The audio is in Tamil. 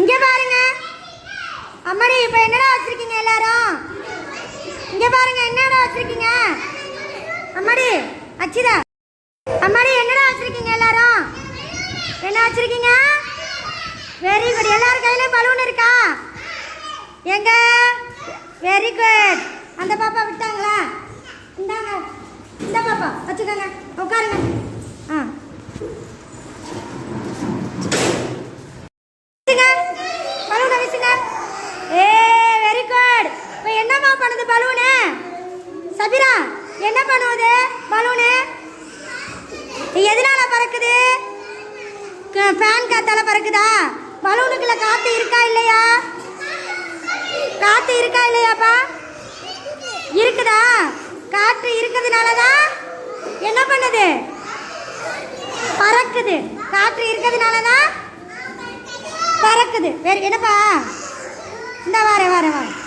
இங்க பாருங்க. அம்மாடி இப்போ என்னடா வச்சிருக்கீங்க எல்லாரும்? இங்க பாருங்க என்னடா வச்சிருக்கீங்க? அம்மாடி அச்சிதா. அம்மாடி என்னடா வச்சிருக்கீங்க எல்லாரும்? என்ன வச்சிருக்கீங்க? வெரி குட் எல்லாரும் கையில பலூன் இருக்கா? எங்க? வெரி குட் அந்த பாப்பா விட்டாங்களா? இந்தாங்க. இந்த பாப்பா வச்சுக்கோங்க. உட்காருங்க. ஆ வீசுங்க பலூனை வீசுங்க ஏ வெரி குட் இப்போ என்னம்மா பண்ணுது பலூனு சபிரா என்ன பண்ணுவது? பலூனு? எதனால பறக்குது? ஃபேன் காத்தால பறக்குதா? பலூனுக்குள்ள காத்து இருக்கா இல்லையா? காத்து இருக்கா இல்லையாப்பா? இருக்குதா? காற்று இருக்கிறதுனால தான் என்ன பண்ணுது? பறக்குது. காற்று இருக்கிறதுனால தான் பறக்குது. வேறு என்னப்பா? இந்த வாரேன் வாரேன் வாரேன்